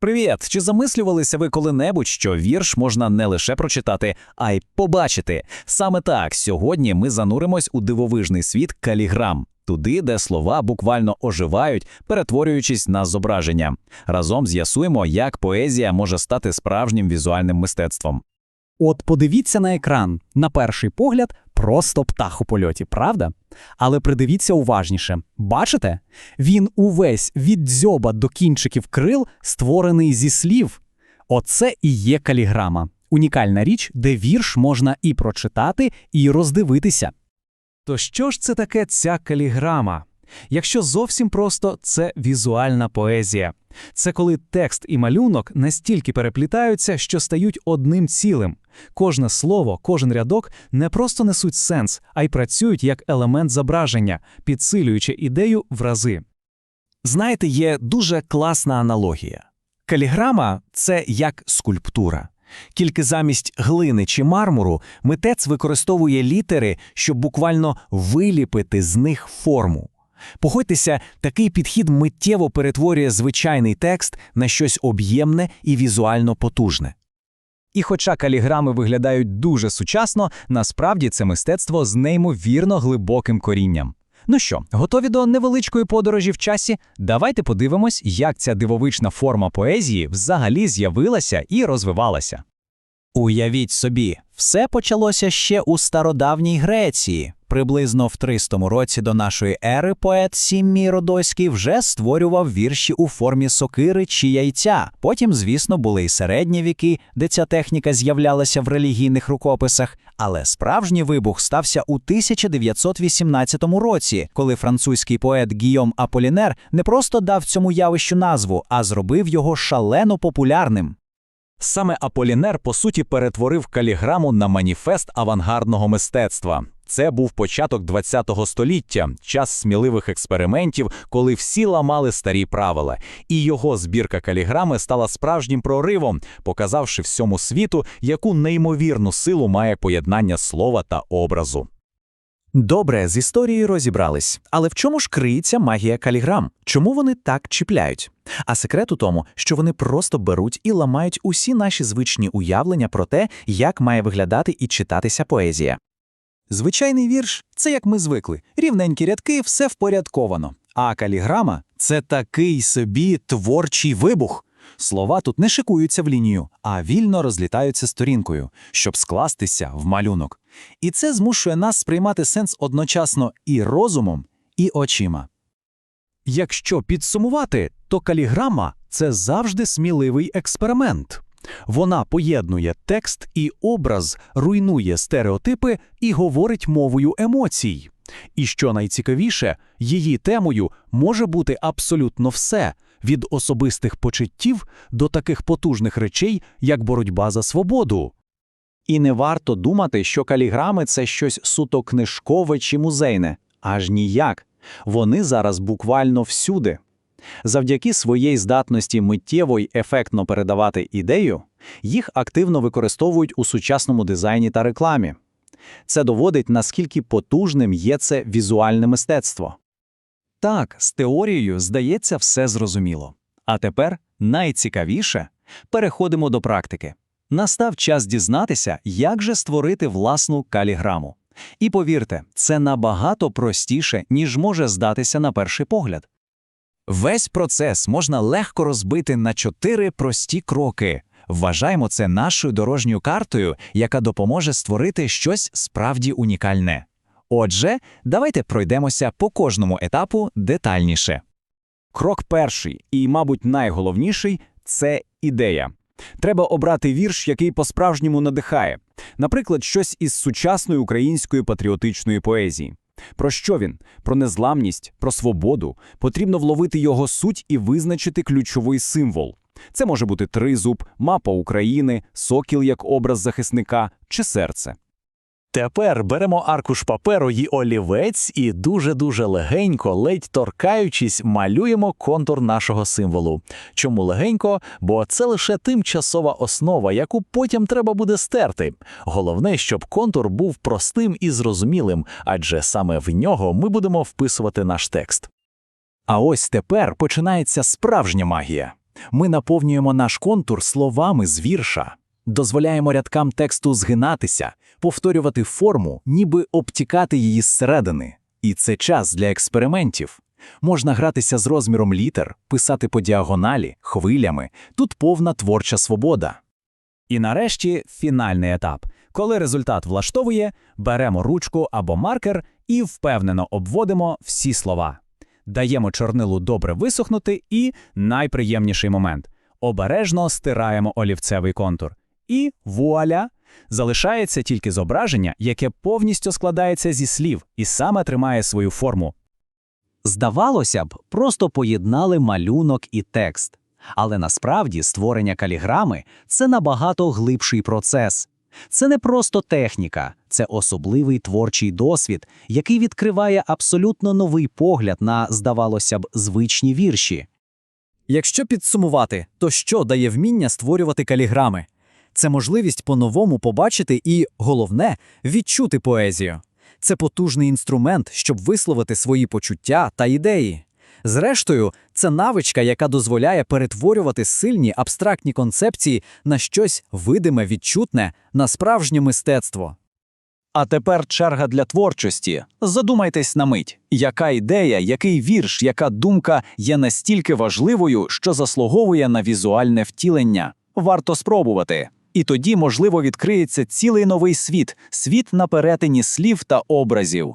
Привіт! Чи замислювалися ви коли-небудь, що вірш можна не лише прочитати, а й побачити? Саме так сьогодні ми зануримось у дивовижний світ каліграм, туди, де слова буквально оживають, перетворюючись на зображення. Разом з'ясуємо, як поезія може стати справжнім візуальним мистецтвом. От подивіться на екран. На перший погляд, просто птах у польоті, правда? Але придивіться уважніше. Бачите? Він увесь від дзьоба до кінчиків крил створений зі слів. Оце і є каліграма. Унікальна річ, де вірш можна і прочитати, і роздивитися. То що ж це таке ця каліграма? Якщо зовсім просто, це візуальна поезія. Це коли текст і малюнок настільки переплітаються, що стають одним цілим. Кожне слово, кожен рядок не просто несуть сенс, а й працюють як елемент зображення, підсилюючи ідею в рази. Знаєте, є дуже класна аналогія. Каліграма це як скульптура. Тільки замість глини чи мармуру митець використовує літери, щоб буквально виліпити з них форму. Погодьтеся, такий підхід миттєво перетворює звичайний текст на щось об'ємне і візуально потужне. І хоча каліграми виглядають дуже сучасно, насправді це мистецтво з неймовірно глибоким корінням. Ну що, готові до невеличкої подорожі в часі? Давайте подивимось, як ця дивовична форма поезії взагалі з'явилася і розвивалася. Уявіть собі, все почалося ще у стародавній Греції. Приблизно в 300 році до нашої ери поет Сіммій Родоський вже створював вірші у формі сокири чи яйця. Потім, звісно, були й середні віки, де ця техніка з'являлася в релігійних рукописах. Але справжній вибух стався у 1918 році, коли французький поет Гійом Аполінер не просто дав цьому явищу назву, а зробив його шалено популярним. Саме Аполінер, по суті, перетворив каліграму на маніфест авангардного мистецтва. Це був початок ХХ століття, час сміливих експериментів, коли всі ламали старі правила, і його збірка каліграми стала справжнім проривом, показавши всьому світу, яку неймовірну силу має поєднання слова та образу. Добре, з історією розібрались. Але в чому ж криється магія каліграм? Чому вони так чіпляють? А секрет у тому, що вони просто беруть і ламають усі наші звичні уявлення про те, як має виглядати і читатися поезія. Звичайний вірш це як ми звикли. Рівненькі рядки, все впорядковано. А каліграма це такий собі творчий вибух. Слова тут не шикуються в лінію, а вільно розлітаються сторінкою, щоб скластися в малюнок. І це змушує нас сприймати сенс одночасно і розумом, і очима. Якщо підсумувати, то каліграма це завжди сміливий експеримент. Вона поєднує текст і образ, руйнує стереотипи і говорить мовою емоцій. І що найцікавіше, її темою може бути абсолютно все від особистих почуттів до таких потужних речей, як боротьба за свободу. І не варто думати, що каліграми це щось суто книжкове чи музейне, аж ніяк. Вони зараз буквально всюди. Завдяки своїй здатності миттєво й ефектно передавати ідею, їх активно використовують у сучасному дизайні та рекламі. Це доводить, наскільки потужним є це візуальне мистецтво. Так, з теорією, здається, все зрозуміло. А тепер найцікавіше переходимо до практики. Настав час дізнатися, як же створити власну каліграму. І повірте, це набагато простіше, ніж може здатися на перший погляд. Весь процес можна легко розбити на чотири прості кроки. Вважаємо це нашою дорожньою картою, яка допоможе створити щось справді унікальне. Отже, давайте пройдемося по кожному етапу детальніше. Крок перший і, мабуть, найголовніший це ідея. Треба обрати вірш, який по-справжньому надихає, наприклад, щось із сучасної української патріотичної поезії. Про що він? Про незламність, про свободу. Потрібно вловити його суть і визначити ключовий символ. Це може бути тризуб, мапа України, сокіл як образ захисника чи серце. Тепер беремо аркуш паперу й олівець і дуже-дуже легенько, ледь торкаючись, малюємо контур нашого символу. Чому легенько? Бо це лише тимчасова основа, яку потім треба буде стерти. Головне, щоб контур був простим і зрозумілим, адже саме в нього ми будемо вписувати наш текст. А ось тепер починається справжня магія. Ми наповнюємо наш контур словами з вірша, дозволяємо рядкам тексту згинатися, повторювати форму, ніби обтікати її зсередини. І це час для експериментів. Можна гратися з розміром літер, писати по діагоналі, хвилями. Тут повна творча свобода. І нарешті фінальний етап. Коли результат влаштовує, беремо ручку або маркер і впевнено обводимо всі слова. Даємо чорнилу добре висохнути і найприємніший момент обережно стираємо олівцевий контур. І вуаля! Залишається тільки зображення, яке повністю складається зі слів і саме тримає свою форму. Здавалося б, просто поєднали малюнок і текст. Але насправді створення каліграми це набагато глибший процес. Це не просто техніка, це особливий творчий досвід, який відкриває абсолютно новий погляд на, здавалося б, звичні вірші. Якщо підсумувати, то що дає вміння створювати каліграми? Це можливість по-новому побачити і, головне, відчути поезію. Це потужний інструмент, щоб висловити свої почуття та ідеї. Зрештою, це навичка, яка дозволяє перетворювати сильні абстрактні концепції на щось видиме, відчутне, на справжнє мистецтво. А тепер черга для творчості. Задумайтесь на мить, яка ідея, який вірш, яка думка є настільки важливою, що заслуговує на візуальне втілення. Варто спробувати. І тоді, можливо, відкриється цілий новий світ світ на перетині слів та образів.